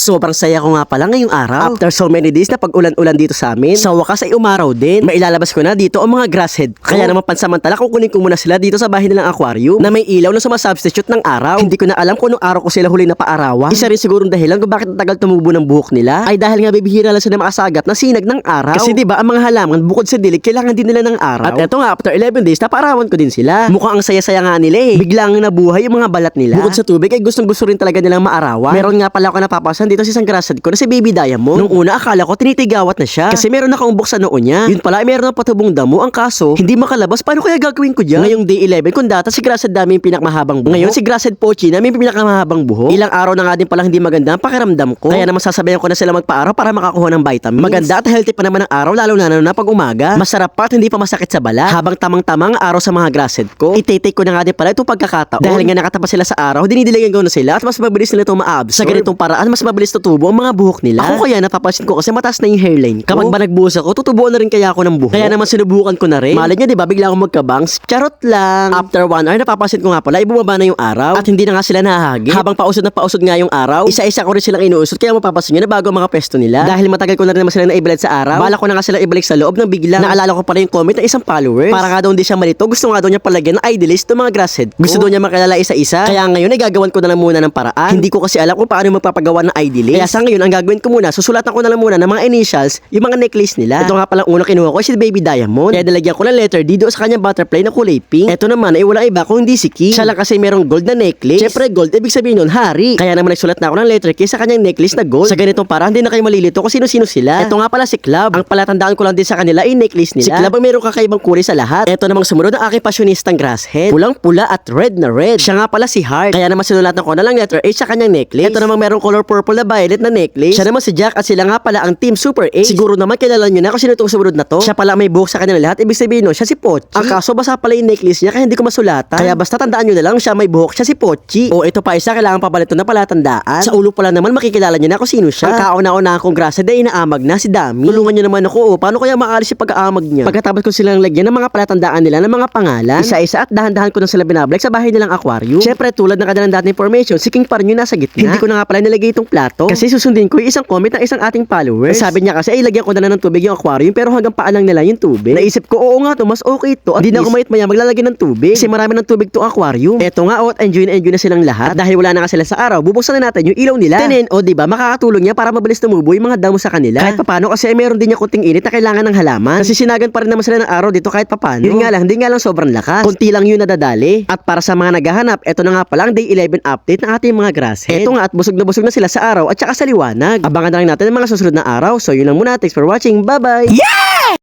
Sobrang saya ko nga pala ngayong araw. After so many days na pag-ulan-ulan dito sa amin, sa wakas ay umaraw din. Mailalabas ko na dito ang mga grasshead ko. Kaya naman pansamantala kukunin ko muna sila dito sa bahay nilang aquarium na may ilaw na sumasubstitute ng araw. Hindi ko na alam kung anong araw ko sila huling napaarawan. Isa rin sigurong dahilan kung bakit tagal tumubo ng buhok nila ay dahil nga bibihira lang sila makasagap na sinag ng araw. Kasi di ba ang mga halaman bukod sa dilig kailangan din nila ng araw. At eto nga after 11 days napaarawan ko din sila. Mukhang ang saya-saya nga nila eh. Biglang nabuhay yung mga balat nila. Bukod sa tubig ay gustong gusto rin talaga nilang maarawan. Meron nga pala ako napapasan dito sa isang ko na si Baby Diamond. Nung una akala ko tinitigawat na siya kasi meron akong umbok sa noo niya. Yun pala ay meron ng patubong damo ang kaso hindi makalabas. Paano kaya gagawin ko dyan? Ngayong day 11 kung data si grasshead dami yung pinakmahabang buhok. Ngayon si grasshead pochi na may pinakamahabang buhok. Ilang araw na nga din pala hindi maganda ang pakiramdam ko. Kaya naman sasabayan ko na sila magpaaraw para makakuha ng vitamins. Maganda at healthy pa naman ang araw lalo na na pag umaga. Masarap pa at hindi pa masakit sa balat. Habang tamang-tamang araw sa mga grasshead ko, ite-take ko na nga din pala itong pagkakataon. Dahil nga nakatapas sila sa araw, dinidiligan ko na sila at mas mabilis nila itong ma-absorb. Sa ganitong paraan, mas mabilis tutubo ang mga buhok nila. Ako kaya napapansin ko kasi mataas na yung hairline ko. Kapag ba nagbuhos ako, tutubuan na rin kaya ako ng buhok. Kaya naman sinubukan ko na rin. Malay niya, di ba, bigla akong magkabangs. Charot lang. After one hour, napapansin ko nga pala, ay bumaba na yung araw. At hindi na nga sila nahahagi. Habang pausod na pausod nga yung araw, isa-isa ko rin silang inuusot. Kaya mapapansin nyo na bago ang mga pesto nila. Dahil matagal ko na rin naman sila naibalad sa araw. Bala ko na nga sila ibalik sa loob ng bigla. Naalala ko pala yung comment ng isang followers. Para nga daw hindi siya malito, gusto nga daw niya palagyan ng idealist ng mga grasshead. Gusto daw niya makilala isa-isa. Kaya ngayon ay gagawan ko na lang muna ng paraan. Hindi ko kasi alam kung paano magpapagawa ng idealist. Kaya sa ngayon, ang gagawin ko muna, susulatan ko na lang muna ng mga initials, yung mga necklace nila. Ito nga palang unang kinuha ko si Baby Diamond. Kaya nalagyan ko ng letter D doon sa kanyang butterfly na kulay pink. Ito naman ay walang iba kung hindi si King. Siya lang kasi merong gold na necklace. Siyempre gold, ibig sabihin nun, hari. Kaya naman nagsulat na ako ng letter K sa kanyang necklace na gold. Sa ganitong parang hindi na kayo malilito kung sino-sino sila. Ito nga pala si Club. Ang palatandaan ko lang din sa kanila ay necklace nila. Si Club ang merong kakaibang kulay sa lahat. Ito namang sumunod ang aking pasyonistang grasshead. Pulang-pula at red na red. Siya nga pala si Heart. Kaya naman sinulatan ko na lang letter H sa kanyang necklace. Ito namang merong color purple na violet na necklace. Siya naman si Jack at sila nga pala ang Team Super A. Siguro naman kilala nyo na kung sino itong sumunod na to. Siya pala may buhok sa kanya lahat. Ibig sabihin no, siya si Pochi. Ang kaso basa pala yung necklace niya kaya hindi ko masulatan. Kaya basta tandaan nyo na lang siya may buhok siya si Pochi. O ito pa isa kailangan pa pala ito na palatandaan. Sa ulo pala naman makikilala nyo na kung sino siya. Ang kauna-una kong grasa day inaamag na si Dami. Tulungan nyo naman ako o paano kaya maalis yung pag-aamag niya. Pagkatapos ko silang lagyan ng mga palatandaan nila ng mga pangalan. Isa-isa at dahan-dahan ko na sila binabalik sa bahay nilang aquarium. Syempre tulad ng kanilang dating formation, si King pa rin yung nasa gitna. Hindi ko na nga pala nilagay itong plato. Kasi susundin ko yung isang comment ng isang ating followers. Sabi niya kasi ay lagyan ko na lang ng tubig yung aquarium pero hanggang paa lang nila yung tubig. Naisip ko oo nga to mas okay to. At di na ako mayit maya maglalagay ng tubig. Kasi marami ng tubig to aquarium. Eto nga oh, at enjoy na enjoy na silang lahat. At dahil wala na nga sila sa araw, bubuksan na natin yung ilaw nila. Tenen o di ba makakatulong niya para mabilis tumubo yung mga damo sa kanila. Kahit papano kasi ay meron din niya kunting init na kailangan ng halaman. Kasi sinagan pa rin naman sila ng araw dito kahit papano. Yun nga lang, hindi nga lang sobrang lakas. Kunti lang yun nadadali. At para sa mga naghahanap, eto na nga pala ang day 11 update ng ating mga grasshead. Eto nga at busog na busog na sila sa araw at saka sa liwanag. Abangan na lang natin ang mga susunod na araw. So yun lang muna. Thanks for watching. Bye-bye! Yeah!